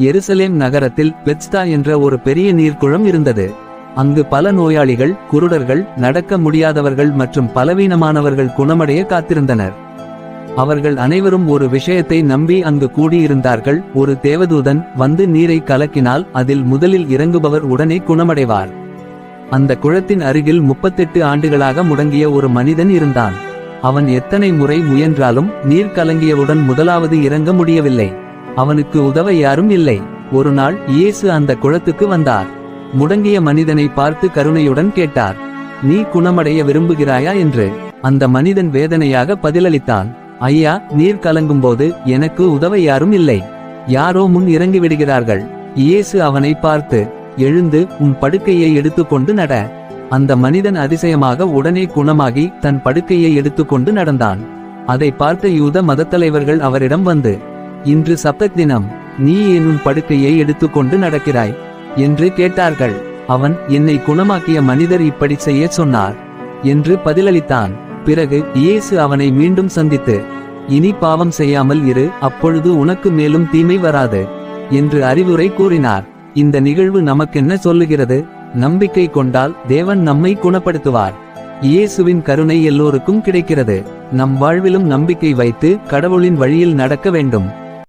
எருசலேம் நகரத்தில் பெட்ஸ்டா என்ற ஒரு பெரிய நீர்க்குளம் இருந்தது. அங்கு பல நோயாளிகள் குருடர்கள் நடக்க முடியாதவர்கள் மற்றும் பலவீனமானவர்கள் குணமடைய காத்திருந்தனர். அவர்கள் அனைவரும் ஒரு விஷயத்தை நம்பி அங்கு கூடியிருந்தார்கள். ஒரு தேவதூதன் வந்து நீரை கலக்கினால் அதில் முதலில் இறங்குபவர் உடனே குணமடைவார். அந்த குளத்தின் அருகில் முப்பத்தெட்டு ஆண்டுகளாக முடங்கிய ஒரு மனிதன் இருந்தான். அவன் எத்தனை முறை முயன்றாலும் நீர் கலங்கியவுடன் முதலாவது இறங்க முடியவில்லை. அவனுக்கு உதவ யாரும் இல்லை. ஒரு நாள் இயேசு அந்த குளத்துக்கு வந்தார். முடங்கிய மனிதனை பார்த்து கருணையுடன் கேட்டார் நீ குணமடைய விரும்புகிறாயா? என்று. அந்த மனிதன் வேதனையாக பதிலளித்தான் ஐயா நீர் கலங்கும்போது எனக்கு உதவ யாரும் இல்லை. யாரோ முன் இறங்கி விடுகிறார்கள். இயேசு அவனை பார்த்து எழுந்து உன் படுக்கையை எடுத்துக்கொண்டு நட. அந்த மனிதன் அதிசயமாக உடனே குணமாகி தன் படுக்கையை எடுத்துக்கொண்டு நடந்தான். அதை பார்த்த யூத மதத்தலைவர்கள் அவரிடம் வந்து இன்று சப்தத் தினம். நீ ஏன் படுக்கையை எடுத்துக்கொண்டு நடக்கிறாய் என்று கேட்டார்கள். அவன் என்னை குணமாக்கிய மனிதர் இப்படி செய்ய சொன்னார் என்று பதிலளித்தான். பிறகு இயேசு அவனை மீண்டும் சந்தித்து இனி பாவம் செய்யாமல் இரு அப்பொழுது உனக்கு மேலும் தீமை வராது என்று அறிவுரை கூறினார். இந்த நிகழ்வு நமக்கென்ன சொல்லுகிறது? நம்பிக்கை கொண்டால் தேவன் நம்மை குணப்படுத்துவார். இயேசுவின் கருணை எல்லோருக்கும் கிடைக்கிறது. நம் வாழ்விலும் நம்பிக்கை வைத்து கடவுளின் வழியில் நடக்க வேண்டும்.